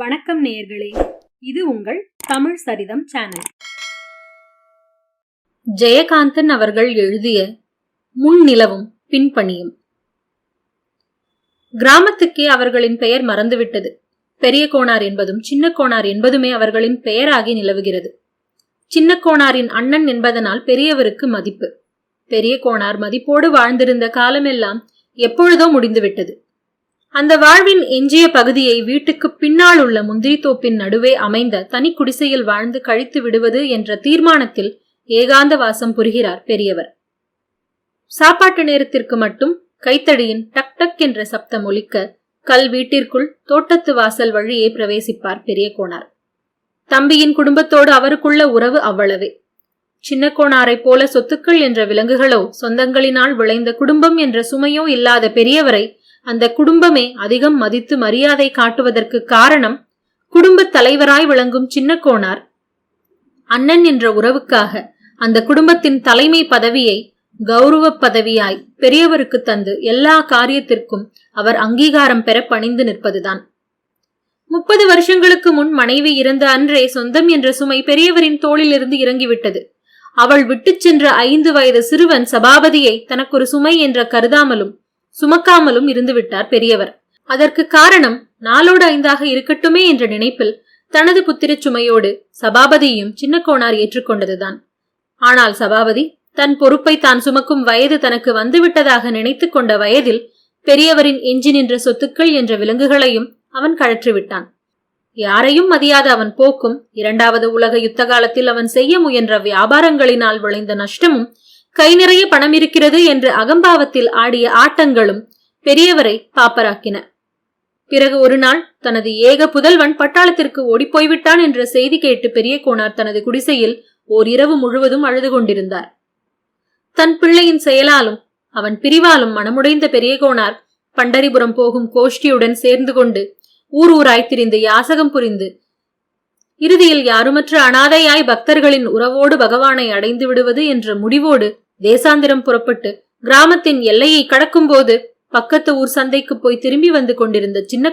வணக்கம் நேயர்களே இது உங்கள் தமிழ் சரிதம் சேனல். ஜெயகாந்தன் அவர்கள் எழுதிய முன் நிலவும் பின்பணியும் கிராமத்துக்கே அவர்களின் பெயர் மறந்துவிட்டது. பெரிய கோணார் என்பதும் சின்ன கோணார் என்பதுமே அவர்களின் பெயராகி நிலவுகிறது. சின்ன கோணாரின் அண்ணன் என்பதனால் பெரியவருக்கு மதிப்பு. பெரிய கோணார் மதிப்போடு வாழ்ந்திருந்த காலமெல்லாம் எப்பொழுதோ முடிந்துவிட்டது. அந்த வாழ்வின் எஞ்சிய பகுதியை வீட்டுக்கு பின்னால் உள்ள முந்திரி தோப்பின் நடுவே அமைந்த தனி குடிசையில் வாழ்ந்து கழித்து விடுவது என்ற தீர்மானத்தில் ஏகாந்த வாசம் புரிகிறார் பெரியவர். சாப்பாட்டு நேரத்திற்கு மட்டும் கைத்தடியின் டக் டக் என்ற சப்தம் ஒலிக்க கல் வீட்டிற்குள் தோட்டத்து வாசல் வழியே பிரவேசிப்பார் பெரிய கோணார். தம்பியின் குடும்பத்தோடு அவருக்குள்ள உறவு அவ்வளவே. சின்ன கோணாரைப் போல சொத்துக்கள் என்ற விலங்குகளோ சொந்தங்களினால் விளைந்த குடும்பம் என்ற சுமையோ இல்லாத பெரியவரை அந்த குடும்பமே அதிகம் மதித்து மரியாதை காட்டுவதற்கு காரணம் குடும்பத் தலைவராய் விளங்கும் சின்ன கோணார் அண்ணன் என்ற உறவுக்காக அந்த குடும்பத்தின் தலைமை பதவியை கௌரவ பதவியாய் பெரியவருக்கு தந்து எல்லா காரியத்திற்கும் அவர் அங்கீகாரம் பெற பணிந்து நிற்பதுதான். முப்பது வருஷங்களுக்கு முன் மனைவி இறந்த அன்றே சொந்தம் என்ற சுமை பெரியவரின் தோளிலிருந்து இறங்கிவிட்டது. அவள் விட்டுச் சென்ற ஐந்து வயது சிறுவன் சபாபதியை தனக்கொரு சுமை என்ற கருதாமலும் சுமக்காமலும் இருந்துவிட்டார் பெரியவர். அதற்கு காரணம் நாளோடு ஐந்தாக இருக்கட்டுமே என்ற நினைப்பில் தனது புத்திர சுமையோடு சபாபதியையும் சின்ன கோணார் ஏற்றுக்கொண்டதுதான். ஆனால் சபாபதி தன் பொறுப்பை தான் சுமக்கும் வயது தனக்கு வந்துவிட்டதாக நினைத்துக் கொண்ட வயதில் பெரியவரின் எஞ்சி நின்ற சொத்துக்கள் என்ற விலங்குகளையும் அவன் கழற்றிவிட்டான். யாரையும் மதியாத அவன் போக்கும் இரண்டாவது உலக யுத்த காலத்தில் அவன் செய்ய முயன்ற வியாபாரங்களினால் விளைந்த நஷ்டமும் கை நிறைய பணம் இருக்கிறது என்று அகம்பாவத்தில் ஆடிய ஆட்டங்களும் பெரியவரை பாப்பராக்கின. பிறகு ஒரு நாள் தனது ஏக புதல்வன் பட்டாளத்திற்கு ஓடிப்போய்விட்டான் என்ற செய்தி கேட்டு பெரிய கோனார் தனது குடிசையில் ஓர் இரவு முழுவதும் அழுது கொண்டிருந்தார். தன் பிள்ளையின் செயலாலும் அவன் பிரிவாலும் மனமுடைந்த பெரிய கோனார் பண்டரிபுரம் போகும் கோஷ்டியுடன் சேர்ந்து கொண்டு ஊர் ஊராய் திரிந்து யாசகம் புரிந்து இறுதியில் யாருமற்ற அனாதையாய் பக்தர்களின் உறவோடு பகவானை அடைந்து விடுவது என்ற முடிவோடு தேசாந்திரம் புறப்பட்டு கிராமத்தின் எல்லையை கடக்கும்போது பக்கத்து ஊர் சந்தைக்கு போய் திரும்பி வந்து கொண்டிருந்த சின்ன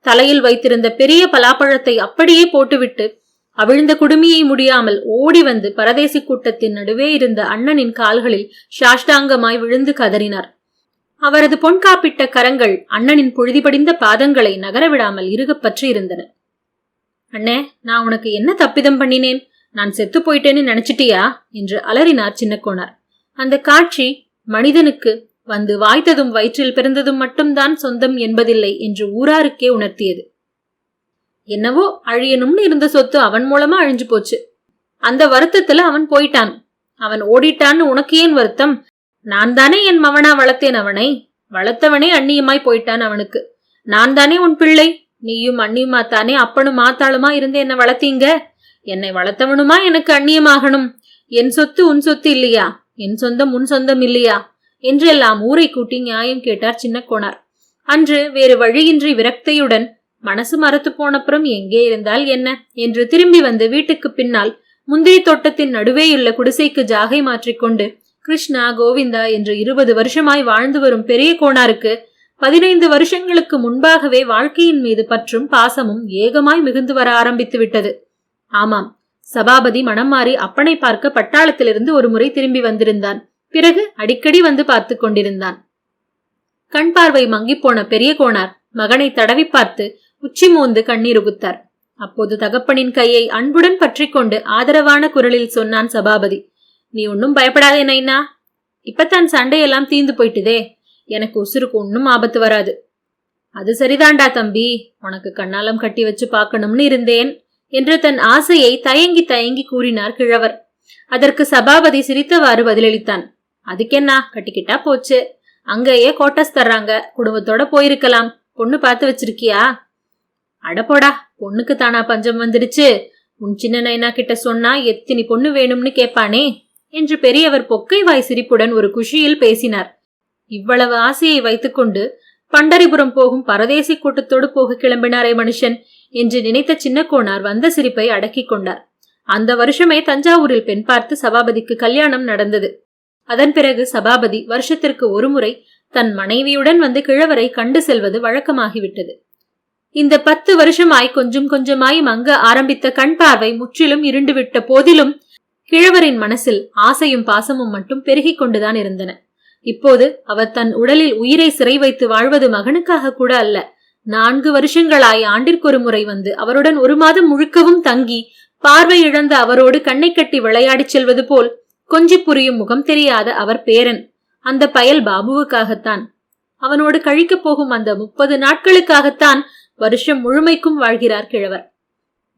தலையில் வைத்திருந்த பெரிய பலாப்பழத்தை அப்படியே போட்டுவிட்டு அவிழ்ந்த குடுமியை முடியாமல் ஓடி வந்து பரதேசி கூட்டத்தின் நடுவே இருந்த அண்ணனின் கால்களில் சாஷ்டாங்கமாய் விழுந்து கதறினார். அவரது பொன்காப்பிட்ட கரங்கள் அண்ணனின் பொழுதிபடிந்த பாதங்களை நகரவிடாமல் இறுகப் பற்றி இருந்தன அண்ணே நான் உனக்கு என்ன தப்பிதம் பண்ணினேன்? நான் செத்து போயிட்டேன்னு நினைச்சிட்டியா? என்று அலறினார் சின்னக்கோனார் அந்த காட்சி மனிதனுக்கு வந்து வாய்த்ததும் வயிற்றில் பிறந்ததும் மட்டும்தான் சொந்தம் என்பதில்லை என்று ஊராருக்கே உணர்த்தியது. என்னவோ அழியணும்னு இருந்த சொத்து அவன் மூலமா அழிஞ்சு போச்சு. அந்த வருத்தத்துல அவன் போயிட்டான். அவன் ஓடிட்டான்னு உனக்கு ஏன் வருத்தம்? நான் தானே என் மவனா வளர்த்தேன் அவனை. வளர்த்தவனே அந்நியமாய் போயிட்டான் அவனுக்கு. நான் தானே உன் பிள்ளை? நீயும் அண்ணியுமா தானே அப்பனும் மாத்தாளுமா இருந்து என்ன வளர்த்தீங்க? என்னை வளர்த்தவனுமா எனக்கு அந்நியமாகணும்? என் சொத்து உன் சொத்து இல்லையா? என் சொந்தம் உன் சொந்தம் இல்லையா? என்றெல்லாம் ஊரை கூட்டி நியாயம் கேட்டார் சின்ன கோணார் அன்று வேறு வழியின்றி விரக்தையுடன் மனசு மறத்து போனப்புறம் எங்கே இருந்தால் என்ன? என்று திரும்பி வந்து வீட்டுக்கு பின்னால் முந்திரி தோட்டத்தின் நடுவேயுள்ள குடிசைக்கு ஜாகை மாற்றிக்கொண்டு கிருஷ்ணா கோவிந்தா என்று இருபது வருஷமாய் வாழ்ந்து வரும் பெரிய கோணாருக்கு பதினைந்து வருஷங்களுக்கு முன்பாகவே வாழ்க்கையின் மீது பற்றும் பாசமும் ஏகமாய் மிகுந்து வர ஆரம்பித்து விட்டது. ஆமாம். சபாபதி மனம் மாறி அப்பனை பார்க்க பட்டாளத்திலிருந்து ஒரு முறை திரும்பி வந்திருந்தான். பிறகு அடிக்கடி வந்து பார்த்து கொண்டிருந்தான். கண் பார்வை மங்கிப்போன பெரிய கோணார் மகனை தடவி பார்த்து உச்சி மோந்து கண்ணீர் உகுத்தார். அப்போது தகப்பனின் கையை அன்புடன் பற்றி கொண்டு ஆதரவான குரலில் சொன்னான் சபாபதி நீ ஒன்னும் பயப்படாதே நைனா. இப்பத்தான் சண்டையெல்லாம் தீந்து போயிட்டுதே. எனக்கு உசுருக்கு ஒன்னும் ஆபத்து வராது. அது சரிதாண்டா தம்பி. உனக்கு கண்ணாலம் கட்டி வச்சு பார்க்கணும்னு இருந்தேன். என்று தன் ஆசையை தயங்கி தயங்கி கூறினார் கிழவர். அதற்கு சபாபதி சிரித்தவாறு பதிலளித்தான். அதுக்கென்னா கட்டிக்கிட்டா போச்சு. அங்கேயே கோட்டஸ் தர்றாங்க. குடும்பத்தோட போயிருக்கலாம். பொண்ணு பார்த்து வச்சிருக்கியா? அடப்போடா பொண்ணுக்கு தானா பஞ்சம் வந்துடுச்சு. உன் சின்ன நைனா கிட்ட சொன்னா எத்தினி பொண்ணு வேணும்னு கேட்பானே என்று பெரியவர் பொக்கை வாய் சிரிப்புடன் ஒரு குஷியில் பேசினார். இவ்வளவு ஆசையை வைத்துக்கொண்டு பண்டரிபுரம் போகும் பரதேசி கூட்டத்தோடு போக கிளம்பினாரே மனுஷன். என்று நினைத்த சின்ன கோணார் வந்த சிரிப்பை அடக்கிக் கொண்டார். அந்த வருஷமே தஞ்சாவூரில் பெண் பார்த்து சபாபதிக்கு கல்யாணம் நடந்தது. அதன் பிறகு சபாபதி வருஷத்திற்கு ஒருமுறை தன் மனைவியுடன் வந்து கிழவரை கண்டு செல்வது வழக்கமாகிவிட்டது. இந்த பத்து வருஷமாய் கொஞ்சம் கொஞ்சமாய் மங்க ஆரம்பித்த கண் பார்வை முற்றிலும் இருண்டுவிட்ட போதிலும் கிழவரின் மனசில் ஆசையும் பாசமும் மட்டும் பெருகிக் கொண்டுதான் இருந்தன. இப்போது அவர் தன் உடலில் உயிரை சிறை வைத்து வாழ்வது மகனுக்காக கூட அல்ல நான்கு வருஷங்களாய் ஆண்டிற்கொரு முறை வந்து அவருடன் ஒரு மாதம் முழுக்கவும் தங்கி பார்வை இழந்த அவரோடு கண்ணை கட்டி விளையாடிச் செல்வது போல் கொஞ்சி புரியும் முகம் தெரியாத அவர் பேரன். அந்த பயல் பாபுவுக்காகத்தான். அவனோடு கழிக்கப் போகும் அந்த முப்பது நாட்களுக்காகத்தான் வருஷம் முழுமைக்கும் வாழ்கிறார் கிழவர்.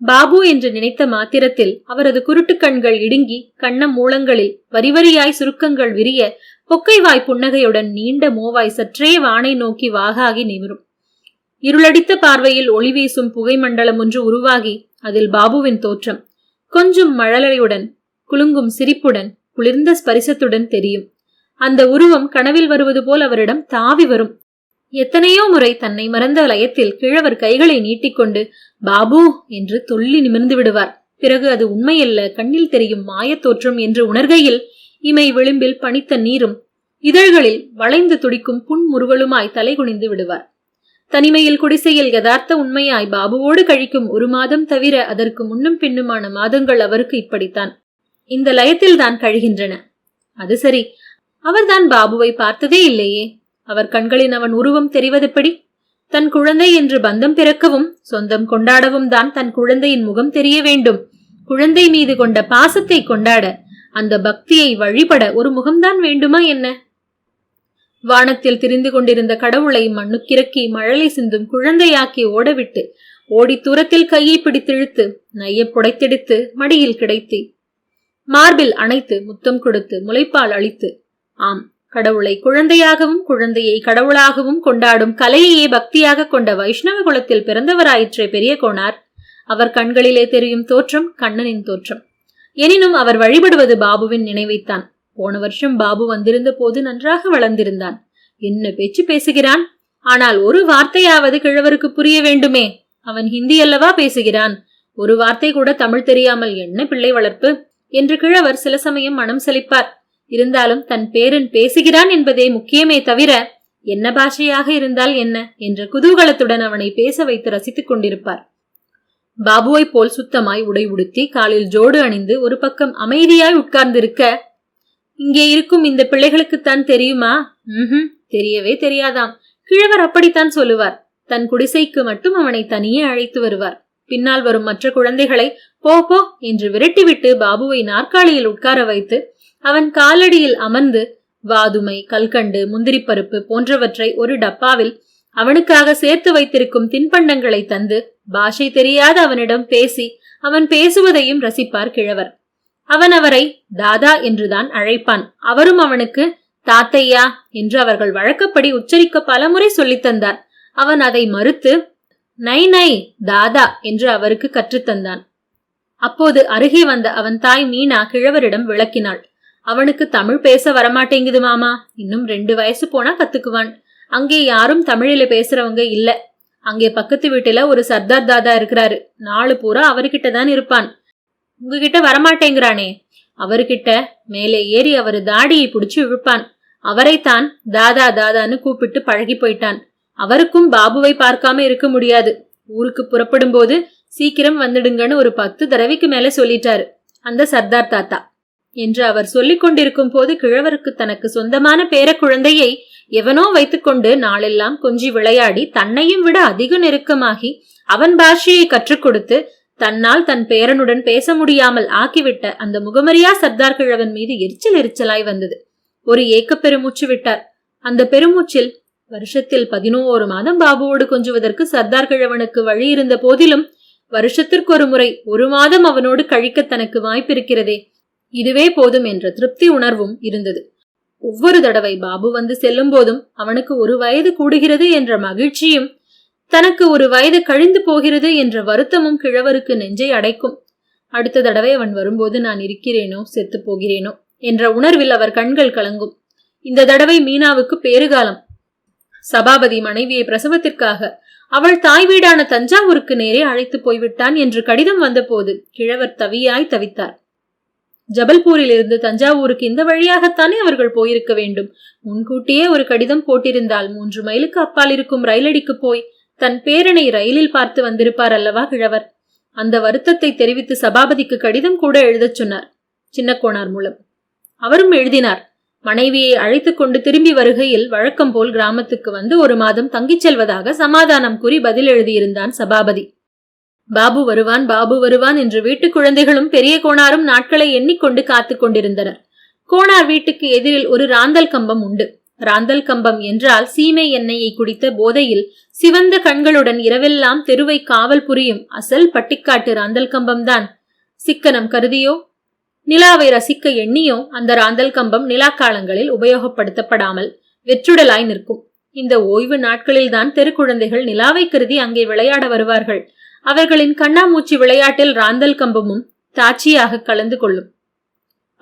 பாபு என்று நினைத்த மாத்திரத்தில் அவரது குருட்டு கண்கள் இடுங்கி கண்ணம் மூலங்களில் வரிவரியாய் சுருக்கங்கள் விரிய பொக்கைவாய் புன்னகையுடன் நீண்ட மோவாய் சற்றே வானை நோக்கி வாகாகி நிமிரும். இருளடித்த பார்வையில் ஒளி வீசும் புகை மண்டலம் ஒன்று உருவாகி அதில் பாபுவின் தோற்றம். கொஞ்சம் மழலையுடன் குலுங்கும் சிரிப்புடன் குளிர்ந்த ஸ்பரிசத்துடன் தெரியும். அந்த உருவம் கனவில் வருவது போல் அவரிடம் தாவி வரும். எத்தனையோ முறை தன்னை மறந்த லயத்தில் கிழவர் கைகளை நீட்டிக்கொண்டு பாபு என்று துள்ளி நிமிர்ந்து விடுவார். பிறகு அது உண்மையல்ல கண்ணில் தெரியும் மாயத் தோற்றம் என்று உணர்கையில் இமை விளிம்பில் பனித்த நீரும் இதழ்களில் வளைந்து துடிக்கும் புன்முறுவலுமாய் தலைகுனிந்து விடுவார். தனிமையில் குடிசையில் யதார்த்த உண்மையாய் பாபுவோடு கழிக்கும் ஒரு மாதம் தவிர அதற்கு முன்னும் பின்னுமான மாதங்கள் அவருக்கு இப்படித்தான். இந்த லயத்தில் தான் கழிகின்றன. அது சரி. அவர்தான் பாபுவை பார்த்ததே இல்லையே. அவர் கண்களின் அவன் உருவம் தெரிவதெப்படி தன் குழந்தை என்று பந்தம் பிறக்கவும் சொந்தம் கொண்டாடவும் தான் தன் குழந்தையின் முகம் தெரிய வேண்டும். குழந்தை மீது கொண்ட பாசத்தை கொண்டாட அந்த பக்தியை வழிபட ஒரு முகம்தான் வேண்டுமா என்ன? வானத்தில் திரிந்து கொண்டிருந்த கடவுளை மண்ணுக்கிறக்கி மழலை சிந்தும் குழந்தையாக்கி ஓடவிட்டு ஓடி தூரத்தில் கையை பிடித்திழுத்து நைய புடைத்தெடுத்து மடியில் கிடைத்தி மார்பில் அணைத்து முத்தம் கொடுத்து முளைப்பால் அளித்து ஆம் கடவுளை குழந்தையாகவும் குழந்தையை கடவுளாகவும் கொண்டாடும் கலையையே பக்தியாக கொண்ட வைஷ்ணவ குலத்தில் பிறந்தவராயிற்றே பெரிய கோணார் அவர் கண்களிலே தெரியும் தோற்றம் கண்ணனின் தோற்றம். எனினும் அவர் வழிபடுவது பாபுவின் நினைவைத்தான். போன வருஷம் பாபு வந்திருந்த போது நன்றாக வளர்ந்திருந்தான். என்ன பேச்சு பேசுகிறான்? ஆனால் ஒரு வார்த்தையாவது கிழவருக்கு புரிய வேண்டுமே. அவன் ஹிந்தி அல்லவா பேசுகிறான்? ஒரு வார்த்தை கூட தமிழ் தெரியாமல் என்ன பிள்ளை வளர்ப்பு? என்று கிழவர் சில சமயம் மனம் செழிப்பார் இருந்தாலும் தன் பேரன் பேசுகிறான் என்பதே முக்கியமே தவிர என்ன பாஷையாக இருந்தால் என்ன என்ற குதூகலத்துடன் அவனை பேச வைத்து ரசித்துக் கொண்டிருப்பார். பாபுவை போல் சுத்தமாய் உடை உடுத்தி காலில் ஜோடு அணிந்து ஒரு பக்கம் அமைதியாய் உட்கார்ந்திருக்க இங்கே இருக்கும் இந்த பிள்ளைகளுக்குத்தான் தெரியுமா? ம் தெரியவே தெரியாதாம். கிழவர் அப்படித்தான் சொல்லுவார். தன் குடிசைக்கு மட்டும் அவனை தனியே அழைத்து வருவார். பின்னால் வரும் மற்ற குழந்தைகளை போ போ என்று விரட்டிவிட்டு பாபுவை நாற்காலியில் உட்கார வைத்து அவன் காலடியில் அமர்ந்து வாதுமை கல்கண்டு முந்திரிப்பருப்பு போன்றவற்றை ஒரு டப்பாவில் அவனுக்காக சேர்த்து வைத்திருக்கும் தின்பண்டங்களை தந்து பாஷை தெரியாத அவனிடம் பேசி அவன் பேசுவதையும் ரசிப்பார் கிழவர். அவன் அவரை தாதா என்றுதான் அழைப்பான். அவரும் அவனுக்கு தாத்தையா என்று அவர்கள் வழக்கப்படி உச்சரிக்க பலமுறை சொல்லித் தந்தார். அவன் அதை மறுத்து நை நை தாதா என்று அவருக்கு கற்றுத்தந்தான் அப்போது அருகே வந்த அவன் தாய் மீனா கிழவரிடம் விளக்கினாள். அவனுக்கு தமிழ் பேச வரமாட்டேங்குது மாமா. இன்னும் ரெண்டு வயசு போனா கத்துக்குவான். அங்கே யாரும் தமிழில பேசுறவங்க இல்ல. அங்கே பக்கத்து வீட்டுல ஒரு சர்தார் தாதா இருக்கிறாரு. நாலு பூரா அவர்கிட்ட தான் இருப்பான். உங்ககிட்ட வரமாட்டேங்கிறானே. அவர்கிட்ட மேலே ஏறி அவர் தாடியை பிடிச்சு இழுப்பான். அவரைத்தான் தாதா தாதான்னு கூப்பிட்டு பழகி போயிட்டான். அவருக்கும் பாபுவை பார்க்காம இருக்க முடியாது. ஊருக்கு புறப்படும் போது சீக்கிரம் வந்துடுங்கன்னு ஒரு பத்து தடவைக்கு மேல சொல்லிட்டாரு. அந்த சர்தார் தாத்தா. என்று அவர் சொல்லிக் கொண்டிருக்கும் போது கிழவருக்கு தனக்கு சொந்தமான பேர குழந்தையை எவனோ வைத்துக்கொண்டு நாளெல்லாம் கொஞ்சி விளையாடி தன்னையும் விட அதிக நெருக்கமாகி அவன் பாஷையை கற்றுக் கொடுத்து தன்னால் தன் பேரனுடன் பேச முடியாமல் ஆக்கிவிட்ட அந்த முகமரியா சர்தார் கிழவன் மீது எரிச்சல் எரிச்சலாய் வந்தது. ஒரு ஏக்க பெருமூச்சு விட்டார். அந்த பெருமூச்சில் வருஷத்தில் பதினோரு மாதம் பாபுவோடு கொஞ்சுவதற்கு சர்தார் கிழவனுக்கு வழி இருந்த போதிலும் வருஷத்திற்கு ஒரு முறை ஒரு மாதம் அவனோடு கழிக்க தனக்கு வாய்ப்பிருக்கிறதே. இதுவே போதும் என்ற திருப்தி உணர்வும் இருந்தது. ஒவ்வொரு தடவை பாபு வந்து செல்லும் போதும் அவனுக்கு ஒரு வயது கூடுகிறது என்ற மகிழ்ச்சியும் தனக்கு ஒரு வயது கழிந்து போகிறது என்ற வருத்தமும் கிழவருக்கு நெஞ்சை அடைக்கும். அடுத்த தடவை அவன் வரும்போது நான் இருக்கிறேனோ செத்து போகிறேனோ என்ற உணர்வில் அவர் கண்கள் கலங்கும். இந்த தடவை மீனாவுக்கு பேறுகாலம். சபாபதி மனைவியை பிரசவத்திற்காக அவள் தாய் வீடான தஞ்சாவூருக்கு நேரே அழைத்து போய்விட்டான் என்று கடிதம் வந்தபோது கிழவர் தவியாய் தவித்தார். ஜபல்பூரில் இருந்து தஞ்சாவூருக்கு இந்த வழியாகத்தானே அவர்கள் போயிருக்க வேண்டும். முன்கூட்டியே ஒரு கடிதம் போட்டிருந்தால் மூன்று மைலுக்கு அப்பால் இருக்கும் ரயிலடிக்கு போய் தன் பேரனை ரயிலில் பார்த்து வந்திருப்பார் அல்லவா கிழவர்? அந்த வருத்தத்தை தெரிவித்து சபாபதிக்கு கடிதம் கூட எழுதச் சொன்னார் சின்னக்கோனார் மூலம். அவரும் எழுதினார் மனைவியை அழைத்து கொண்டு திரும்பி வருகையில் வழக்கம் போல் கிராமத்துக்கு வந்து ஒரு மாதம் தங்கிச் செல்வதாக சமாதானம் கூறி பதில் எழுதியிருந்தான் சபாபதி. பாபு வருவான் பாபு வருவான் என்று வீட்டு குழந்தைகளும் பெரிய கோணாரும் நாட்களை எண்ணிக்கொண்டு காத்துக் கொண்டிருந்தனர். கோணார் வீட்டுக்கு எதிரில் ஒரு ராந்தல் கம்பம் உண்டு. ராந்தல் கம்பம் என்றால் சீமை எண்ணெயை குடித்த போதையில் சிவந்த கண்களுடன் இரவெல்லாம் தெருவை காவல் புரியும் அசல் பட்டிக்காட்டு ராந்தல் கம்பம்தான். சிக்கனம் கருதியோ? நிலாவை ரசிக்க எண்ணியோ? அந்த ராந்தல் கம்பம் நிலாக்காலங்களில் உபயோகப்படுத்தப்படாமல் வெற்றுடலாய் நிற்கும். இந்த ஓய்வு நாட்களில்தான் தெருக்குழந்தைகள் நிலாவை கருதி அங்கே விளையாட வருவார்கள். அவர்களின் கண்ணாமூச்சி விளையாட்டில் ராந்தல் கம்பமும் தாட்சியாக கலந்து கொள்ளும்.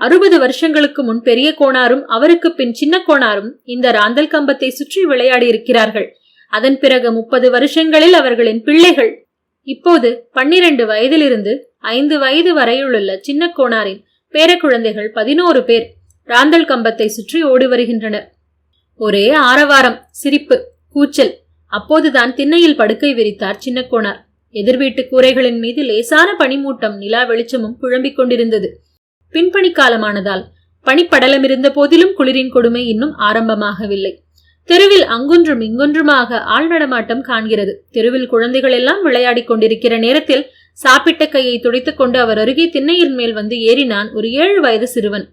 அறுபது வருஷங்களுக்கு முன் பெரிய கோணாரும் அவருக்கு பின் சின்ன கோணாரும் இந்த ராந்தல் கம்பத்தை சுற்றி விளையாடி இருக்கிறார்கள். அதன் பிறகு முப்பது வருஷங்களில் அவர்களின் பிள்ளைகள் இப்போது பன்னிரண்டு வயதிலிருந்து ஐந்து வயது வரையுள்ள சின்ன கோணாரின் பேரக்குழந்தைகள் பதினோரு பேர் ராந்தல் கம்பத்தை சுற்றி ஓடி வருகின்றனர். ஒரே ஆரவாரம் சிரிப்பு கூச்சல். அப்போதுதான் திண்ணையில் படுக்கை விரித்தார் சின்ன கோணார். எதிர்வீட்டு கூரைகளின் மீது லேசான பனிமூட்டம் நிலா வெளிச்சமும் குழம்பிக் கொண்டிருந்தது. பின்பணி காலமானதால் பனிப்படலமிருந்த போதிலும் குளிரின் கொடுமை இன்னும் ஆரம்பமாகவில்லை. தெருவில் அங்கொன்றும் இங்கொன்றுமாக ஆள் நடமாட்டம் காண்கிறது. தெருவில் குழந்தைகள் எல்லாம் விளையாடிக் கொண்டிருக்கிற நேரத்தில் சாப்பிட்ட கையை துடைத்துக் கொண்டு அவர் அருகே திண்ணையின் மேல் வந்து ஏறினான் ஒரு ஏழு வயது சிறுவன்.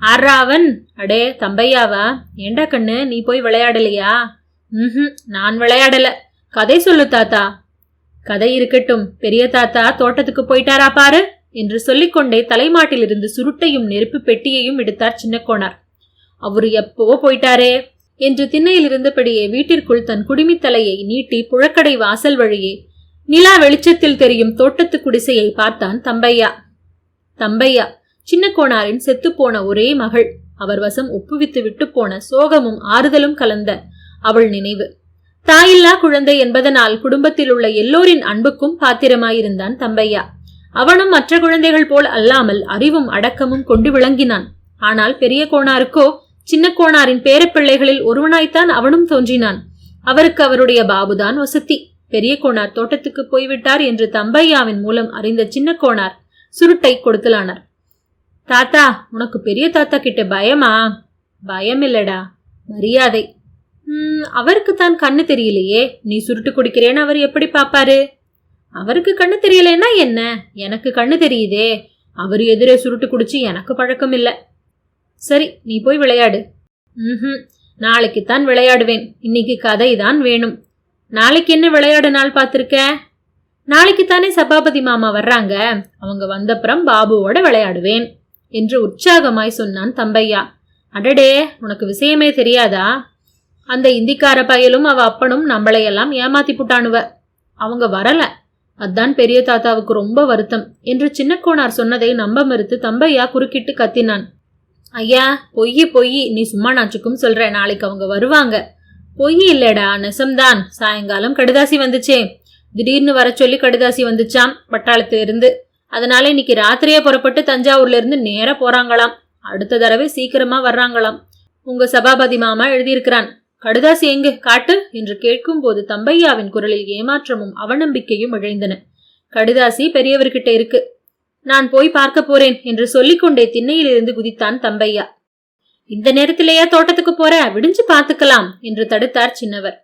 ஆறாவன் அடே தம்பையாவா? ஏண்டா கண்ணு நீ போய் விளையாடலையா? ம் நான் விளையாடல. கதை சொல்லு தாத்தா. கதை இருக்கட்டும். பெரிய தாத்தா தோட்டத்துக்கு போயிட்டாரா பாரு. என்று சொல்லிக்கொண்டே தலைமாட்டிலிருந்து சுருட்டையும் நெருப்பு பெட்டியையும் எடுத்தார் சின்னக்கோணார். அவரு எப்போ போயிட்டாரே? என்று திண்ணையில் இருந்தபடியே வீட்டிற்குள் தன் குடிமித்தலையை நீட்டி புழக்கடை வாசல் வழியே நிலா வெளிச்சத்தில் தெரியும் தோட்டத்து குடிசையை பார்த்தான் தம்பையா. தம்பையா சின்ன கோணாரின் செத்துப்போன ஒரே மகள். அவர் வசம் ஒப்புவித்து விட்டு போன சோகமும் ஆறுதலும் கலந்த அவள் நினைவு. தாயில்லா குழந்தை என்பதனால் குடும்பத்தில் உள்ள எல்லோரின் அன்புக்கும் பாத்திரமாயிருந்தான் தம்பையா. அவனும் மற்ற குழந்தைகள் போல் அல்லாமல் அறிவும் அடக்கமும் கொண்டு விளங்கினான். ஆனால் பெரிய கோணாருக்கோ சின்ன கோணாரின் பேரப்பிள்ளைகளில் ஒருவனாய்த்தான் அவனும் தோன்றினான். அவருக்கு அவருடைய பாபுதான் வசதி. பெரிய கோணார் தோட்டத்துக்கு போய்விட்டார் என்று தம்பையாவின் மூலம் அறிந்த சின்ன கோணார் சுருட்டை கொடுக்கலானார். தாத்தா உனக்கு பெரிய தாத்தா கிட்ட பயமா? பயம் இல்லடா மரியாதை. அவருக்கு தான் கண்ணு தெரியலையே. நீ சுருட்டு குடிக்கிறேன்னு அவர் எப்படி பாப்பாரு? அவருக்கு கண்ணு தெரியலன்னா என்ன? எனக்கு கண்ணு தெரியுதே. அவர் எதிரே சுருட்டு குடிச்சு எனக்கு பழக்கம் இல்லை சரி நீ போய் விளையாடு. ம் நாளைக்குத்தான் விளையாடுவேன். இன்னைக்கு கதை தான் வேணும். நாளைக்கு என்ன விளையாடு நாள் பார்த்துருக்க? நாளைக்கு தானே சபாபதி மாமா வர்றாங்க. அவங்க வந்தப்புறம் பாபுவோட விளையாடுவேன் என்று உற்சாகமாய் சொன்னான் தம்பையா. அடடே உனக்கு விஷயமே தெரியாதா? அந்த இந்திக்கார பயலும் அவ அப்பனும் நம்மளையெல்லாம் ஏமாத்தி புட்டானுவ அவங்க வரல. அதான் பெரிய தாத்தாவுக்கு ரொம்ப வருத்தம் என்று சின்னக்கோனார் சொன்னதை நம்ப மறுத்து தம்பையா குறுக்கிட்டு கத்தினான். ஐயா பொய்யி பொய்யி நீ சும்மா நாச்சுக்கும் சொல்ற நாளைக்கு அவங்க வருவாங்க. பொய் இல்லடா நெசம்தான். சாயங்காலம் கடுதாசி வந்துச்சே. திடீர்னு வர சொல்லி கடுதாசி வந்துச்சாம் பட்டாளத்துல இருந்து அதனால இன்னைக்கு ராத்திரியே புறப்பட்டு தஞ்சாவூர்ல இருந்து போகிறாங்களாம் போறாங்களாம். அடுத்த தடவை சீக்கிரமா வர்றாங்களாம். உங்க சபாபதி மாமா எழுதியிருக்கிறான். கடுதாசி எங்கு? காட்டு! என்று கேட்கும் போது தம்பையாவின் குரலில் ஏமாற்றமும் அவநம்பிக்கையும் இழைந்தன. கடுதாசி பெரியவர்கிட்ட இருக்கு. நான் போய் பார்க்க போறேன் என்று சொல்லிக்கொண்டே திண்ணையிலிருந்து குதித்தான் தம்பையா. இந்த நேரத்திலேயே தோட்டத்துக்கு போற? விடிஞ்சு பார்த்துக்கலாம் என்று தடுத்தார் சின்னவர்.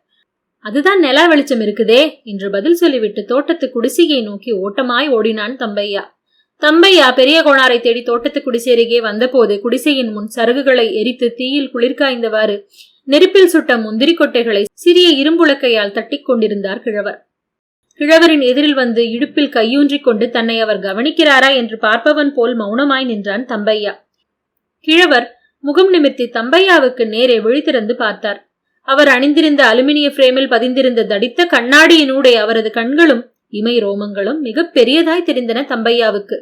அதுதான் நிலா வெளிச்சம் இருக்குதே என்று பதில் சொல்லிவிட்டு தோட்டத்து குடிசையை நோக்கி ஓட்டமாய் ஓடினான் தம்பையா. தம்பையா பெரிய கோணாரை தேடி தோட்டத்து குடிசை அருகே வந்தபோது குடிசையின் முன் சருகுகளை எரித்து தீயில் குளிர்காய்ந்தவாறு நெருப்பில் சுட்ட முந்திரி கொட்டைகளை சிறிய இரும்புலக்கையால் தட்டி கொண்டிருந்தார் கிழவர். கிழவரின் எதிரில் வந்து இடுப்பில் கையூன்றிக் கொண்டு தன்னை அவர் கவனிக்கிறாரா என்று பார்ப்பவன் போல் மௌனமாய் நின்றான் தம்பையா. கிழவர் முகம் நிமித்தி தம்பையாவுக்கு நேரே விழித்திறந்து பார்த்தார். அவர் அணிந்திருந்த அலுமினிய பிரேமில் பதிந்திருந்த தடித்த கண்ணாடியினூடே அவரது கண்களும் இமை ரோமங்களும் மிக பெரியதாய் தெரிந்தன தம்பையாவுக்கு.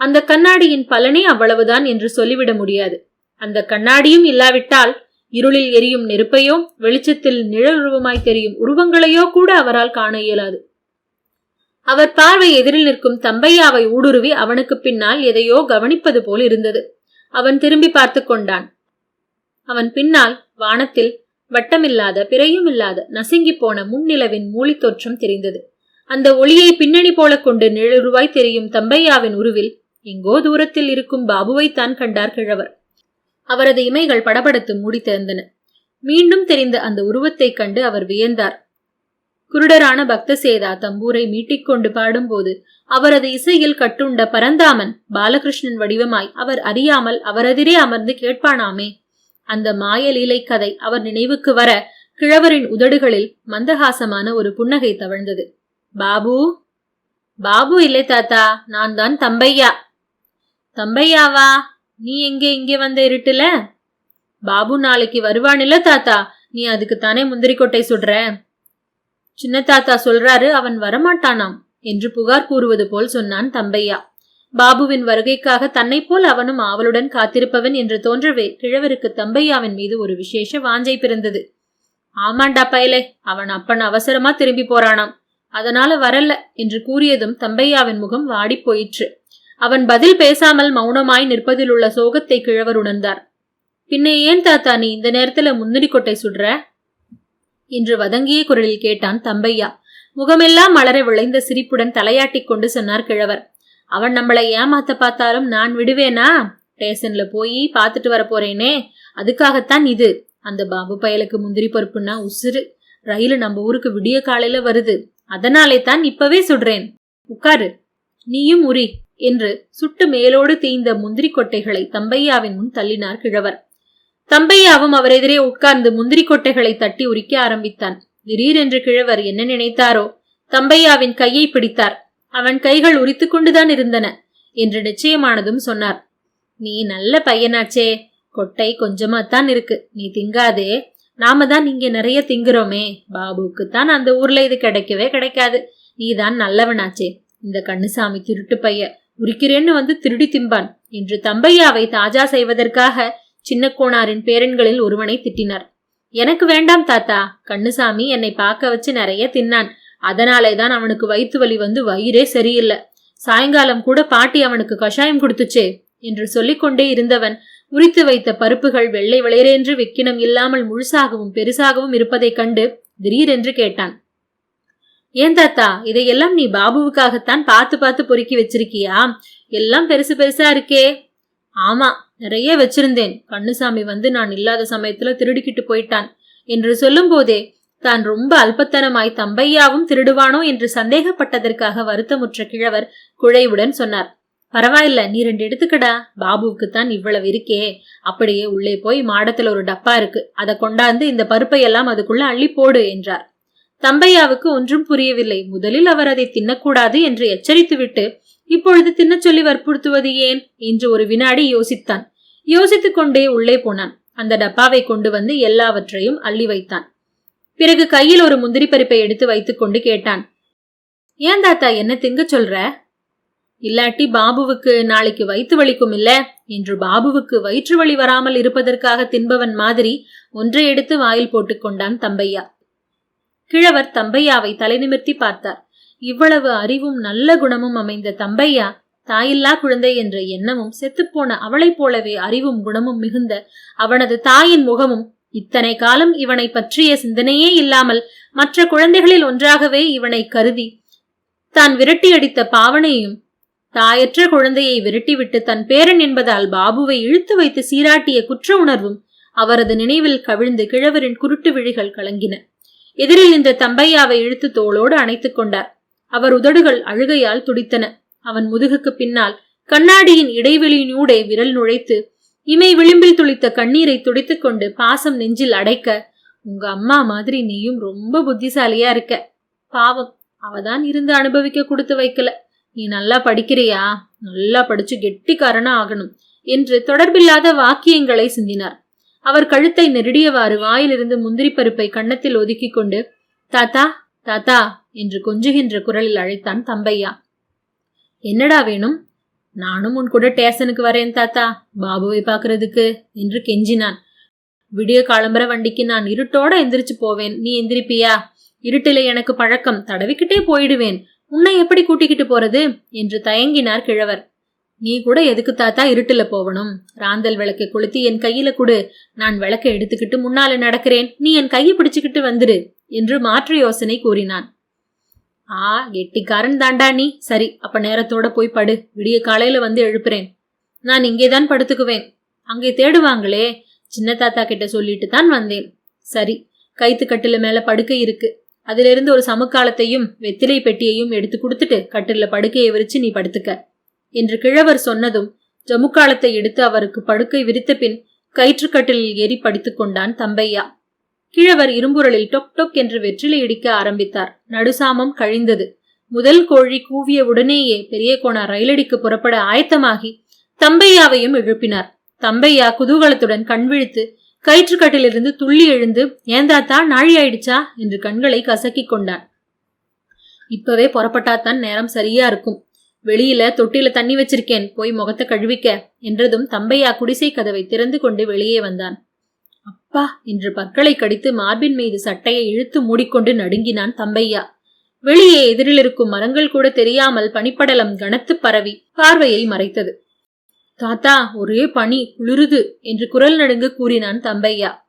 அந்த கண்ணாடியின் பலனே அவ்வளவுதான் என்று சொல்லிவிட முடியாது. அந்த கண்ணாடியும் இல்லாவிட்டால் இருளில் எரியும் நெருப்பையோ வெளிச்சத்தில் நிழல் உருவமாய் தெரியும் உருவங்களையோ கூட அவரால் காண இயலாது. அவர் பார்வை எதிரில் நிற்கும் தம்பையாவை ஊடுருவி அவனுக்கு பின்னால் எதையோ கவனிப்பது போல் இருந்தது. அவன் திரும்பி பார்த்து கொண்டான். அவன் பின்னால் வானத்தில் வட்டமில்லாத பிறையும் இல்லாத நசுங்கி போன முன்னிலவின் மூலி தோற்றம் தெரிந்தது. அந்த ஒளியை பின்னணி போல கொண்டு நிழலுருவாய் தெரியும் தம்பையாவின் உருவில் எங்கோ தூரத்தில் இருக்கும் பாபுவைத்தான் கண்டார் கிழவர். அவரது இமைகள் படபடத்து மூடி திறந்தன. மீண்டும் தெரிந்த அந்த உருவத்தைக் கண்டு அவர் வியந்தார். குருடரான பக்தசேதா தம்பூரை மீட்டிக்கொண்டு பாடும்போது அவரது இசையில் கட்டுண்ட பரந்தாமன் பாலகிருஷ்ணன் வடிவமாய் அவர் அறியாமல் அவரதிரே அமர்ந்து கேட்பானாமே. அந்த மாயலீலை கதை அவர் நினைவுக்கு வர கிழவரின் உதடுகளில் மந்தகாசமான ஒரு புன்னகை தவழ்ந்தது. பாபு பாபு இல்லை தாத்தா நான் தான் தம்பையா? தம்பையாவா? நீ எங்கே இங்கே வந்த இருட்டுல? பாபு நாளைக்கு வருவானில்ல தாத்தா. நீ அதுக்கு தானே முந்திரி கொட்டை சுடுற? சின்ன தாத்தா சொல்றாரு அவன் வரமாட்டானாம் என்று புகார் கூறுவது போல் சொன்னான் தம்பையா. பாபுவின் வருகைக்காக தன்னை போல் அவனும் ஆவலுடன் காத்திருப்பவன் என்று தோன்றவே கிழவருக்கு தம்பையாவின் மீது ஒரு விசேஷ வாஞ்சை பிறந்தது. ஆமாண்டா பயலே அவன் அப்பன் அவசரமா திரும்பி போறானாம். அதனால வரல என்று கூறியதும் தம்பையாவின் முகம் வாடி போயிற்று. அவன் பதில் பேசாமல் மௌனமாய் நிற்பதில் உள்ள சோகத்தை கிழவர் உணர்ந்தார். பின்னே ஏன் தாத்தா நீ இந்த நேரத்துல முந்திரி கொட்டை சுடுற? என்று வதங்கிய குரலில் கேட்டான் தம்பையா. முகமெல்லாம் மலர விளைந்த சிரிப்புடன் தலையாட்டிக் கொண்டு சொன்னார் கிழவர். அவன் நம்மளை ஏமாத்த பார்த்தாலும் நான் விடுவேனா? ஸ்டேஷன்ல போய் பார்த்துட்டு வர போறேனே. அதுக்காகத்தான் இது. அந்த பாபு பயலுக்கு முந்திரி பருப்புன்னா உசுறு. ரயில் நம்ம ஊருக்கு விடிய காலையில வருது. அதனாலே தான் இப்பவே சுடுறேன். உட்காரு. நீயும் உரி. என்று சுட்டு மேலோடு தீய்ந்த முந்திரி கொட்டைகளை தம்பையாவின் முன் தள்ளினார் கிழவர். தம்பையாவும் அவர் எதிரே உட்கார்ந்து முந்திரி கொட்டைகளை தட்டி உரிக்க ஆரம்பித்தான். திடீரென்று கிழவர் என்ன நினைத்தாரோ தம்பையாவின் கையை பிடித்தார். அவன் கைகள் உரித்து கொண்டுதான் இருந்தன என்று நிச்சயமானதும் சொன்னார். நீ நல்ல பையனாச்சே கொட்டை கொஞ்சமாத்தான் இருக்கு. நீ திங்காதே. நாம தான் இங்க நிறைய திங்குறோமே. பாபுக்கு தான் அந்த ஊர்ல இது கிடைக்கவே கிடைக்காது. நீ தான் நல்லவனாச்சே. இந்த கண்ணுசாமி திருட்டு பையன் உரிக்கிறேன்னு வந்து திருடி திம்பான் என்று தம்பையாவை தாஜா செய்வதற்காக சின்ன கோணாரின் பேரன்களில் ஒருவனை திட்டினார். எனக்கு வேண்டாம் தாத்தா கண்ணுசாமி என்னை பார்க்க வச்சு நிறைய தின்னான். அதனாலே தான் அவனுக்கு வயிற்று வலி வந்து வயிறே சரியில்லை. சாயங்காலம் கூட பாட்டி அவனுக்கு கஷாயம் கொடுத்துச்சே என்று சொல்லிக்கொண்டே இருந்தவன் உரித்து வைத்த பருப்புகள் வெள்ளை விளையரென்று வெக்கினம் இல்லாமல் முழுசாகவும் பெருசாகவும் இருப்பதைக் கண்டு திடீரென்று கேட்டான். ஏன் தாத்தா? இதையெல்லாம் நீ பாபுவுக்காகத்தான் பார்த்து பார்த்து பொறுக்கி வச்சிருக்கியா? எல்லாம் பெருசு பெருசா இருக்கே. ஆமா நிறைய வச்சிருந்தேன். கண்ணுசாமி வந்து நான் இல்லாத சமயத்துல திருடிக்கிட்டு போயிட்டான் என்று சொல்லும் போதே தான் ரொம்ப அல்பத்தனமாய் தம்பையாவும் திருடுவானோ? என்று சந்தேகப்பட்டதற்காக வருத்தமுற்ற கிழவர் குழைவுடன் சொன்னார். பரவாயில்ல நீ ரெண்டு எடுத்துக்கடா. பாபுவுக்கு தான் இவ்வளவு இருக்கே. அப்படியே உள்ளே போய் மாடத்துல ஒரு டப்பா இருக்கு. அதை கொண்டாந்து இந்த பருப்பை எல்லாம் அதுக்குள்ள அள்ளி போடு என்றார். தம்பையாவுக்கு ஒன்றும் புரியவில்லை. முதலில் அவர் அதை தின்னக்கூடாது என்று எச்சரித்துவிட்டு இப்பொழுது தின்னச் சொல்லி வற்புறுத்துவது ஏன்? என்று ஒரு வினாடி யோசித்தான். யோசித்துக் கொண்டே உள்ளே போனான். அந்த டப்பாவை கொண்டு வந்து எல்லாவற்றையும் அள்ளி வைத்தான். பிறகு கையில் ஒரு முந்திரி பருப்பை எடுத்து வைத்துக்கொண்டு கேட்டான். ஏன் தாத்தா என்ன திங்க சொல்ற? இல்லாட்டி பாபுவுக்கு நாளைக்கு வயிற்று வலிக்கும் இல்ல? என்று பாபுவுக்கு வயிற்று வலி வராமல் இருப்பதற்காக தின்பவன் மாதிரி ஒன்றை எடுத்து வாயில் போட்டுக்கொண்டான் தம்பையா. கிழவர் தம்பையாவை தலை நிமிர்த்தி பார்த்தார். இவ்வளவு அறிவும் நல்ல குணமும் அமைந்த தம்பையா? தாயில்லா குழந்தை என்ற எண்ணமும் செத்துப்போன அவளைப் போலவே அறிவும் குணமும் மிகுந்த அவனது தாயின் முகமும் இத்தனை காலம் இவனை பற்றிய சிந்தனையே இல்லாமல் மற்ற குழந்தைகளில் ஒன்றாகவே இவனை கருதி தான் விரட்டியடித்த பாவனையும் தாயற்ற குழந்தையை விரட்டிவிட்டு தன் பேரன் என்பதால் பாபுவை இழுத்து வைத்து சீராட்டிய குற்ற உணர்வும் அவரது நினைவில் கவிழ்ந்து கிழவரின் குருட்டு விழிகள் கலங்கின. எதிரில் நின்ற தம்பையாவை இழுத்து தோளோடு அணைத்துக் கொண்டார். அவர் உதடுகள் அழுகையால் துடித்தன. அவன் முதுகுக்கு பின்னால் கண்ணாடியின் இடைவெளியினூடே விரல் நுழைத்து இமை விளிம்பில் துளித்த கண்ணீரை துடித்துக் கொண்டு பாசம் நெஞ்சில் அடைக்க உங்க அம்மா மாதிரி நீயும் ரொம்ப புத்திசாலியா இருக்க. பாவம் அவதான் இருந்து அனுபவிக்க கொடுத்து வைக்கல. நீ நல்லா படிக்கிறியா? நல்லா படிச்சு கெட்டிக்காரனா ஆகணும் என்று தொடர்பில்லாத வாக்கியங்களை சிந்தினார். அவர் கழுத்தை நெருடியவாறு வாயிலிருந்து முந்திரி பருப்பை கன்னத்தில் ஒதுக்கி கொண்டு தாத்தா தாத்தா என்று கொஞ்சுகின்ற குரலில் அழைத்தான் தம்பையா. என்னடா வேணும்? நானும் உன் கூட டேசனுக்கு வரேன் தாத்தா. பாபுவை பார்க்கறதுக்கு என்று கெஞ்சினான். விடிய காலம்பர வண்டிக்கு நான் இருட்டோட எந்திரிச்சு போவேன். நீ எந்திரிப்பியா? இருட்டில எனக்கு பழக்கம். தடவிக்கிட்டே போயிடுவேன். உன்னை எப்படி கூட்டிக்கிட்டு போறது? என்று தயங்கினார் கிழவர். நீ கூட எதுக்கு தாத்தா இருட்டுல போகணும் ராந்தல் விளக்கை கொளுத்தி என் கையில கொடு. நான் விளக்கை எடுத்துக்கிட்டு முன்னால நடக்கிறேன். நீ என் கையை பிடிச்சுக்கிட்டு வந்துரு என்று மாற்று யோசனை கூறினான். ஆ எட்டிக்காரன் தாண்டா நீ. சரி அப்ப நேரத்தோட போய் படு. விடிய காலையில வந்து எழுப்புறேன். நான் இங்கேதான் படுத்துக்குவேன். அங்கே தேடுவாங்களே சின்ன தாத்தா கிட்ட சொல்லிட்டு தான் வந்தேன். சரி கைத்து கட்டில மேல படுக்கை இருக்கு. அதிலிருந்து ஒரு சமுக்காலத்தையும் வெத்திலை பெட்டியையும் எடுத்து கொடுத்துட்டு கட்டில படுக்கையை விரிச்சு நீ படுத்துக்க. என்று கிழவர் சொன்னதும் ஜமுக்காலத்தை எடுத்து அவருக்கு படுக்கை விரித்த பின் கயிற்றுக்கட்டிலில் ஏறி படித்துக் கொண்டான் தம்பையா. கிழவர் இரும்புரலில் டொக் டொக் என்று வெற்றிலை இடிக்க ஆரம்பித்தார். நடுசாமம் கழிந்தது. முதல் கோழி கூவிய உடனேயே பெரிய கோணா ரயிலடிக்கு புறப்பட ஆயத்தமாகி தம்பையாவையும் எழுப்பினார். தம்பையா குதூகலத்துடன் கண்விழித்து கயிற்றுக்கட்டிலிருந்து துள்ளி எழுந்து ஏந்தாத்தா நாழி ஆயிடுச்சா? என்று கண்களை கசக்கிக் கொண்டான். இப்பவே புறப்பட்டாத்தான் நேரம் சரியா இருக்கும். வெளியில தொட்டில தண்ணி வச்சிருக்கேன் போய் முகத்தை கழுவிக்க என்றதும் தம்பையா குடிசை கதவை திறந்து கொண்டு வெளியே வந்தான். அப்பா என்று பற்களை கடித்து மார்பின் மீது சட்டையை இழுத்து மூடிக்கொண்டு நடுங்கினான் தம்பையா. வெளியே எதிரில் இருக்கும் மரங்கள் கூட தெரியாமல் பனிப்படலம் கனத்து பரவி பார்வையை மறைத்தது. தாத்தா ஒரே பனி குளிருது என்று குரல் நடுங்கு கூறினான் தம்பையா.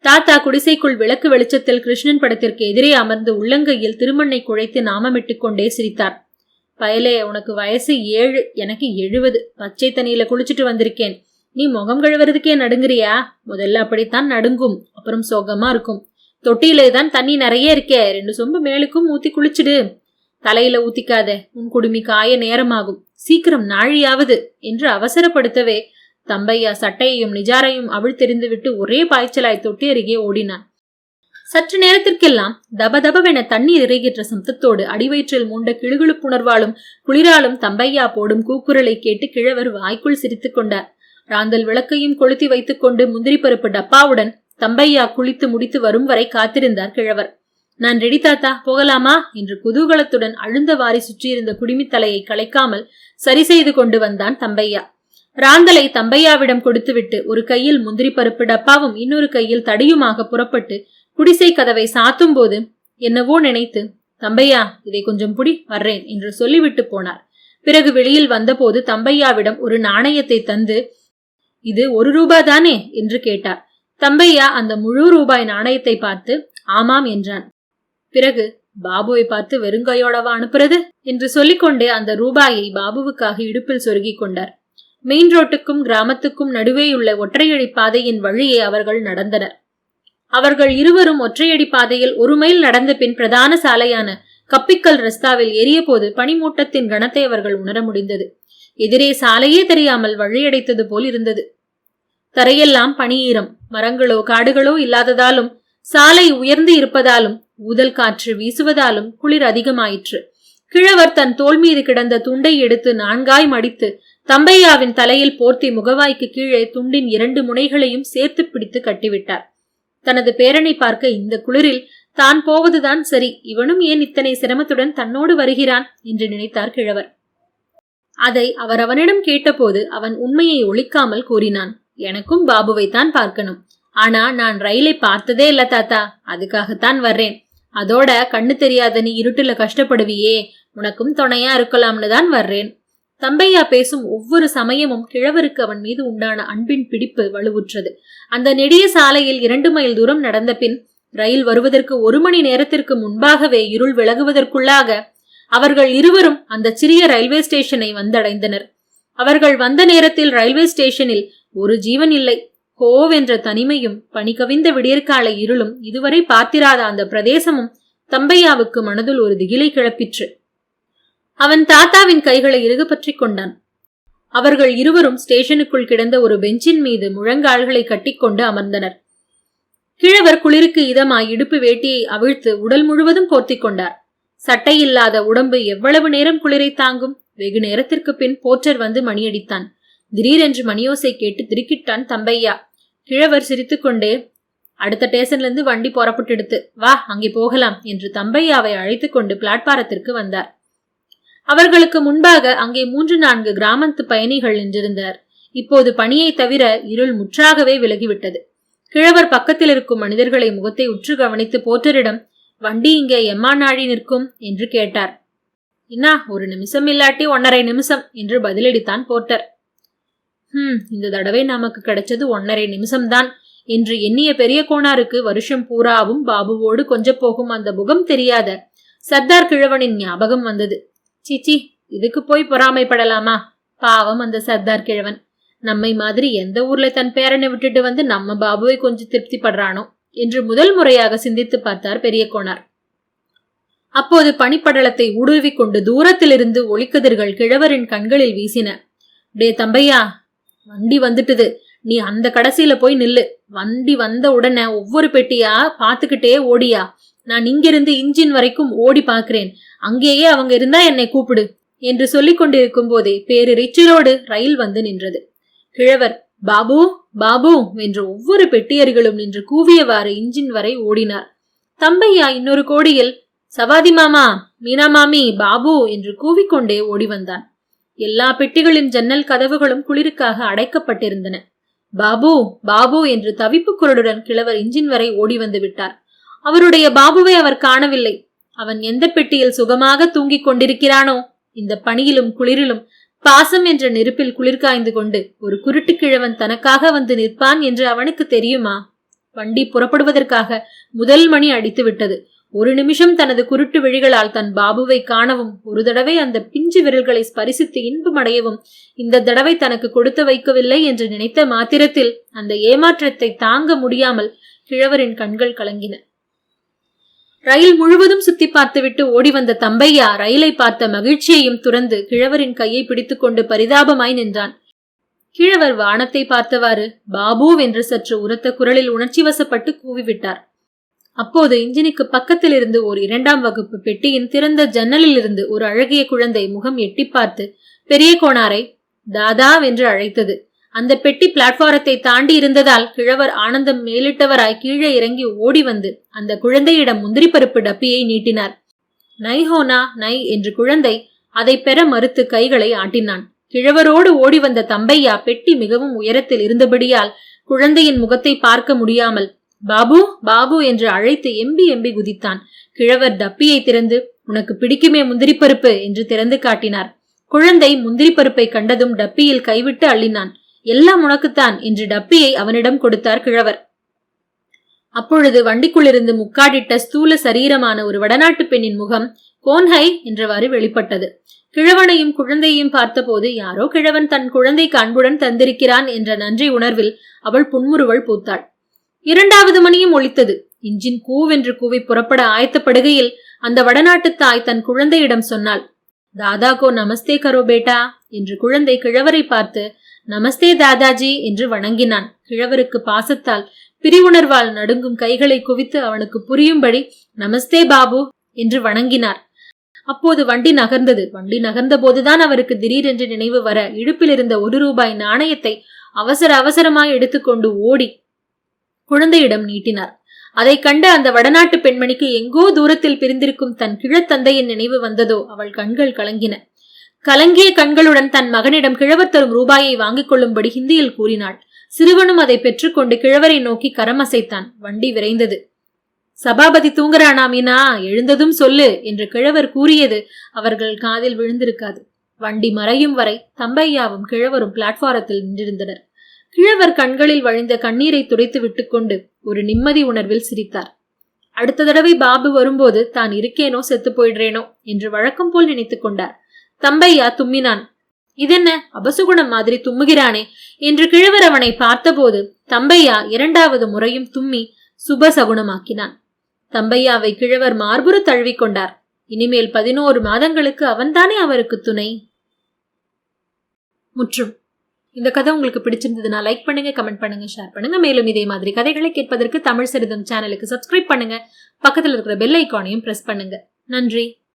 தாத்தா குடிசைக்குள் விளக்கு வெளிச்சத்தில் கிருஷ்ணன் படத்திற்கு எதிரே அமர்ந்து உள்ளங்கையில் திருமண்ணை குழைத்து நாமமிட்டுக் கொண்டே சிரித்தார். பயலே உனக்கு வயசு ஏழு எனக்கு எழுபது பச்சை தண்ணியில குளிச்சுட்டு வந்திருக்கேன். நீ முகம் கழுவுறதுக்கே நடுங்குறியா? முதல்ல அப்படித்தான் நடுங்கும். அப்புறம் சோகமா இருக்கும். தொட்டியிலே தான் தண்ணி நிறைய இருக்கே. ரெண்டு சொம்பு மேலுக்கும் ஊத்தி குளிச்சுடு. தலையில ஊத்திக்காத. உன் குடுமி காய நேரமாகும். சீக்கிரம் நாழியாவது என்று அவசரப்படுத்தவே தம்பையா சட்டையையும் நிஜாரையும் அவிழ்த்தெறிந்துவிட்டு ஒரே பாய்ச்சலாய் தொட்டி அருகே ஓடினான் சற்று நேரத்திற்கெல்லாம் தபதபவென தண்ணீர் இறைகின்ற சப்தத்தோடு அடிவயிற்றில் மூண்ட கிளுகிழுப்புணர்வாலும் குளிராலும் தம்பையா போடும் கூக்குரலை கேட்டு கிழவர் வாய்க்குள் சிரித்துக் கொண்டார். ராந்தல் விளக்கையும் கொளுத்தி வைத்துக் கொண்டு முந்திரி பருப்பு டப்பாவுடன் தம்பையா குளித்து முடித்து வரும் வரை காத்திருந்தார் கிழவர். நான் ரெடி தாத்தா போகலாமா? என்று குதூகலத்துடன் அழுந்தவாரி சுற்றியிருந்த குடிமித்தலையை களைக்காமல் சரி செய்து கொண்டு வந்தான் தம்பையா. ராந்தலை தம்பையாவிடம் கொடுத்துவிட்டு ஒரு கையில் முந்திரி பருப்பு டப்பாவும் இன்னொரு கையில் தடியுமாக புறப்பட்டு குடிசை கதவை சாத்தும் போது என்னவோ நினைத்து தம்பையா இதை கொஞ்சம் புடி வர்றேன் என்று சொல்லிவிட்டு போனார். பிறகு வெளியில் வந்தபோது தம்பையாவிடம் ஒரு நாணயத்தை தந்து இது ஒரு ரூபாய் தானே? என்று கேட்டார். தம்பையா அந்த முழு ரூபாய் நாணயத்தை பார்த்து ஆமாம் என்றான். பிறகு பாபுவை பார்த்து வெறுங்கையோடவா அனுப்புறது? என்று சொல்லிக்கொண்டே அந்த ரூபாயை பாபுவுக்காக இடுப்பில் சொருகிக் கொண்டார். மெயின் ரோட்டுக்கும் கிராமத்துக்கும் நடுவேயுள்ள ஒற்றையடி பாதையின் வழியே அவர்கள் நடந்தனர். அவர்கள் இருவரும் ஒற்றையடி பாதையில் ஒரு மைல் நடந்த பின் பிரதான சாலையான கப்பிக்கல் ரஸ்தாவில் ஏறிய போது பனிமூட்டத்தின் கணத்தை அவர்கள் உணர முடிந்தது. எதிரே சாலையே தெரியாமல் வழியடைத்தது போல் இருந்தது தரையெல்லாம் பனியீரம் மரங்களோ காடுகளோ இல்லாததாலும் சாலை உயர்ந்து இருப்பதாலும் ஊதல் காற்று வீசுவதாலும் குளிர் அதிகமாயிற்று. கிழவர் தன் தோல் மீது கிடந்த துண்டை எடுத்து நான்காய் மடித்து தம்பையாவின் தலையில் போர்த்தி முகவாய்க்கு கீழே துண்டின் இரண்டு முனைகளையும் சேர்த்து பிடித்து கட்டிவிட்டார். தனது பேரனை பார்க்க இந்த குளிரில் தான் போவதுதான் சரி. இவனும் ஏன் இத்தனை சிரமத்துடன் தன்னோடு வருகிறான் என்று நினைத்தார் கிழவர். அதை அவர் அவனிடம் கேட்டபோது அவன் உண்மையை ஒழிக்காமல் கூறினான். எனக்கும் பாபுவைத்தான் பார்க்கணும். ஆனா நான் ரயிலை பார்த்ததே இல்ல தாத்தா. அதுக்காகத்தான் வர்றேன். அதோட கண்ணு தெரியாத நீ இருட்டுல கஷ்டப்படுவியே. உனக்கும் துணையா இருக்கலாம்னு தான் வர்றேன். தம்பையா பேசும் ஒவ்வொரு சமயமும் கிழவருக்கு அவன் மீது உண்டான அன்பின் பிடிப்பு வலுவுற்றது. அந்த நெடிய சாலையில் இரண்டு மைல் தூரம் நடந்த பின் ரயில் வருவதற்கு ஒரு மணி நேரத்திற்கு முன்பாகவே இருள் விலகுவதற்குள்ளாக அவர்கள் இருவரும் அந்த சிறிய ரயில்வே ஸ்டேஷனை வந்தடைந்தனர். அவர்கள் வந்த நேரத்தில் ரயில்வே ஸ்டேஷனில் ஒரு ஜீவன் இல்லை. கோவென்ற தனிமையும் பணிகவிந்த விடியற்கால இருளும் இதுவரை பார்த்திராத அந்த பிரதேசமும் தம்பையாவுக்கு மனதில் ஒரு திகிலை கிளப்பிற்று. அவன் தாத்தாவின் கைகளை இறுக பற்றிக் கொண்டான். அவர்கள் இருவரும் ஸ்டேஷனுக்குள் கிடந்த ஒரு பெஞ்சின் மீது முழங்கால்களை கட்டிக்கொண்டு அமர்ந்தனர். கிழவர் குளிருக்கு இதமாய் இடுப்பு வேட்டியை அவிழ்த்து உடல் முழுவதும் போர்த்தி கொண்டார். சட்டையில்லாத உடம்பு எவ்வளவு நேரம் குளிரை தாங்கும்? வெகு நேரத்திற்கு பின் போற்றர் வந்து மணியடித்தான். திடீரென்று மணியோசை கேட்டு திருக்கிட்டான் தம்பையா. கிழவர் சிரித்துக்கொண்டே அடுத்த ஸ்டேஷன்ல இருந்து வண்டி புறப்பட்டு எடுத்து வா அங்கே போகலாம் என்று தம்பையாவை அழைத்து கொண்டு பிளாட்பாரத்திற்கு வந்தார். அவர்களுக்கு முன்பாக அங்கே மூன்று நான்கு கிராமத்து பயணிகள் நின்றிருந்தார். இப்போது பணியை தவிர இருள் முற்றாகவே விலகிவிட்டது. கிழவர் பக்கத்தில் இருக்கும் மனிதர்களை முகத்தை உற்று கவனித்து போற்றரிடம் வண்டி இங்கே எம்மா நாழி நிற்கும்? என்று கேட்டார். இன்னா ஒரு நிமிஷம் இல்லாட்டி ஒன்னரை நிமிஷம் என்று பதிலளித்தான் போர்ட்டர். ஹம் இந்த தடவை நமக்கு கிடைச்சது ஒன்னரை நிமிஷம்தான் என்று எண்ணிய பெரிய கோணாருக்கு வருஷம் பூராவும் பாபுவோடு கொஞ்சம் போகும் அந்த முகம் தெரியாத சர்தார் கிழவனின் ஞாபகம் வந்தது. சீச்சி இதுக்கு போய் பொறாமைப்படலாமா? பாவம் அந்த சர்தார் கிழவன். நம்மை மாதிரி எந்த ஊர்ல தன் பேரனை விட்டுட்டு வந்து நம்ம பாபுவை கொஞ்சம் திருப்திப்படுறானோ என்று முதல் முறையாக சிந்தித்து பார்த்தார் பெரிய கோணார் அப்போது பனிப்படலத்தை ஊடுருவி கொண்டு தூரத்திலிருந்து ஒளிக்கதிர்கள் கிழவரின் கண்களில் வீசின. டே தம்பையா வண்டி வந்துட்டுது. நீ அந்த கடைசியில போய் நில்லு. வண்டி வந்த உடனே ஒவ்வொரு பெட்டியா பாத்துக்கிட்டே ஓடியா. நான் இங்கிருந்து இன்ஜின் வரைக்கும் ஓடி பார்க்கிறேன். அங்கேயே அவங்க இருந்தா என்னை கூப்பிடு என்று சொல்லிக் கொண்டிருக்கும் போதே பேரிரைச்சலோடு ரயில் வந்து நின்றது. கிழவர் பாபு பாபு என்று ஒவ்வொரு பெட்டியர்களும் நின்று கூவியவாறு இன்ஜின் வரை ஓடினார். தம்பையா இன்னொரு கோடியில் சவாதி மாமா மீனா மாமி பாபு என்று கூவிக்கொண்டே ஓடி வந்தான். எல்லா பெட்டிகளின் ஜன்னல் கதவுகளும் குளிருக்காக அடைக்கப்பட்டிருந்தன. பாபு பாபு என்று தவிப்பு குரலுடன் கிழவர் இன்ஜின் வரை ஓடி வந்து விட்டார். அவருடைய பாபுவை அவர் காணவில்லை. அவன் எந்த பெட்டியில் சுகமாக தூங்கிக் கொண்டிருக்கிறானோ இந்த பணியிலும் குளிரிலும் பாசம் என்ற நெருப்பில் குளிர் காய்ந்து கொண்டு ஒரு குருட்டு கிழவன் தனக்காக வந்து நிற்பான் என்று அவனுக்கு தெரியுமா? வண்டி புறப்படுவதற்காக முதல் மணி அடித்து விட்டது ஒரு நிமிஷம் தனது குருட்டு விழிகளால் தன் பாபுவை காணவும் ஒரு தடவை அந்த பிஞ்சு விரல்களை ஸ்பரிசித்து இன்பமடையவும் இந்த தடவை தனக்கு கொடுத்து வைக்கவில்லை என்று நினைத்த மாத்திரத்தில் அந்த ஏமாற்றத்தை தாங்க முடியாமல் கிழவரின் கண்கள் கலங்கின. ரயில் முழுவதும் சுத்தி பார்த்துவிட்டு ஓடி வந்த தம்பையா ரயிலை பார்த்த மகிழ்ச்சியையும் துறந்து கிழவரின் கையை பிடித்துக்கொண்டு பரிதாபமாய் நின்றான். கிழவர் வானத்தை பார்த்தவாறு பாபு என்று சற்று உரத்த குரலில் உணர்ச்சி வசப்பட்டு கூவிவிட்டார். அப்போது இன்ஜினுக்கு பக்கத்தில் இருந்து ஒரு இரண்டாம் வகுப்பு பெட்டியின் திறந்த ஜன்னலில் இருந்து ஒரு அழகிய குழந்தை முகம் எட்டி பார்த்து பெரிய கோணாரை தாதா என்று அழைத்தது. அந்த பெட்டி பிளாட்பாரத்தை தாண்டி இருந்ததால் கிழவர் ஆனந்தம் மேலிட்டவராய் கீழே இறங்கி ஓடி வந்து அந்த குழந்தையிடம் முந்திரி பருப்பு டப்பியை நீட்டினார். நை ஹோனா நை என்று குழந்தை அதை பெற மறுத்து கைகளை ஆட்டினான். கிழவரோடு ஓடி வந்த தம்பையா பெட்டி மிகவும் உயரத்தில் இருந்தபடியால் குழந்தையின் முகத்தை பார்க்க முடியாமல் பாபு பாபு என்று அழைத்து எம்பி எம்பி குதித்தான். கிழவர் டப்பியை திறந்து உனக்கு பிடிக்குமே முந்திரி பருப்பு என்று திறந்து காட்டினார். குழந்தை முந்திரி பருப்பை கண்டதும் டப்பியில் கைவிட்டு அள்ளினான். எல்லாம் உனக்குத்தான் என்று டப்பியை அவனிடம் கொடுத்தார் கிழவர். அப்பொழுது வண்டிக்குள்ளிருந்து முக்காடிட்ட ஸ்தூல சரீரமான ஒரு வடநாட்டு பெண்ணின் முகம் கோன்ஹை என்றவாறு வெளிப்பட்டது. கிழவனையும் குழந்தையையும் பார்த்தபோது யாரோ கிழவன் தன் குழந்தைக்கு அன்புடன் தந்திருக்கிறான் என்ற நன்றி உணர்வில் அவள் புன்முறுவல் பூத்தாள். இரண்டாவது மணியும் ஒழித்தது இஞ்சின் கூவென்று கூவி புறப்பட ஆயத்தப்படுகையில் அந்த வடநாட்டு தாய் தன் குழந்தையிடம் சொன்னாள் தாதா கோ நமஸ்தே கரோ பேட்டா என்று குழந்தை கிழவரை பார்த்து நமஸ்தே தாதாஜி என்று வணங்கினான். கிழவருக்கு பாசத்தால் பிரிவுணர்வால் நடுங்கும் கைகளை குவித்து அவனுக்கு புரியும்படி நமஸ்தே பாபு என்று வணங்கினார். அப்போது வண்டி நகர்ந்தது. வண்டி நகர்ந்த போதுதான் அவருக்கு திடீரென்று நினைவு வர இடுப்பில் இருந்த ஒரு ரூபாய் நாணயத்தை அவசர அவசரமாய் எடுத்துக்கொண்டு ஓடி குழந்தையிடம் நீட்டினார். அதை கண்ட அந்த வடநாட்டு பெண்மணிக்கு எங்கோ தூரத்தில் பிரிந்திருக்கும் தன் கிழத்தந்தையின் நினைவு வந்ததோ அவள் கண்கள் கலங்கின. கலங்கிய கண்களுடன் தன் மகனிடம் கிழவர் தரும் ரூபாயை வாங்கிக் கொள்ளும்படி ஹிந்தியில் கூறினாள். சிறுவனும் அதை பெற்றுக்கொண்டு கிழவரை நோக்கி கரமசைத்தான் வண்டி விரைந்தது. சபாபதி தூங்குறானா மீனா எழுந்ததும் சொல்லு என்று கிழவர் கூறியது அவர்கள் காதில் விழுந்திருக்காது. வண்டி மறையும் வரை தம்பையாவும் கிழவரும் பிளாட்ஃபாரத்தில் நின்றிருந்தனர். கிழவர் கண்களில் வழிந்த கண்ணீரை துடைத்து விட்டுக்கொண்டு ஒரு நிம்மதி உணர்வில் சிரித்தார். அடுத்த தடவை பாபு வரும்போது தான் இருக்கேனோ செத்து போயிடுறேனோ என்று வழக்கம் போல் நினைத்துக் கொண்டார். தம்பையா தும்மினான். இதென்ன? அபசுகுணம் மாதிரி தும்முகிறானே என்று கிழவர் அவனை பார்த்தபோது தம்பையா இரண்டாவது முறையும் தும்மி சுபசகுணமாக்கினான். தம்பையாவை கிழவர் மார்புற தழுவிக்கொண்டார் இனிமேல் பதினோரு மாதங்களுக்கு அவன்தானே அவருக்கு துணை? முற்றும். இந்த கதை உங்களுக்கு பிடிச்சிருந்ததுன்னா லைக் பண்ணுங்க கமெண்ட் பண்ணுங்க ஷேர் பண்ணுங்க. மேலும் இதே மாதிரி கதைகளை கேட்பதற்கு தமிழ் சரிதம் சேனலுக்கு சப்ஸ்கிரைப் பண்ணுங்க. பக்கத்தில் இருக்கிற பெல் ஐக்கானையும் பிரஸ் பண்ணுங்க. நன்றி.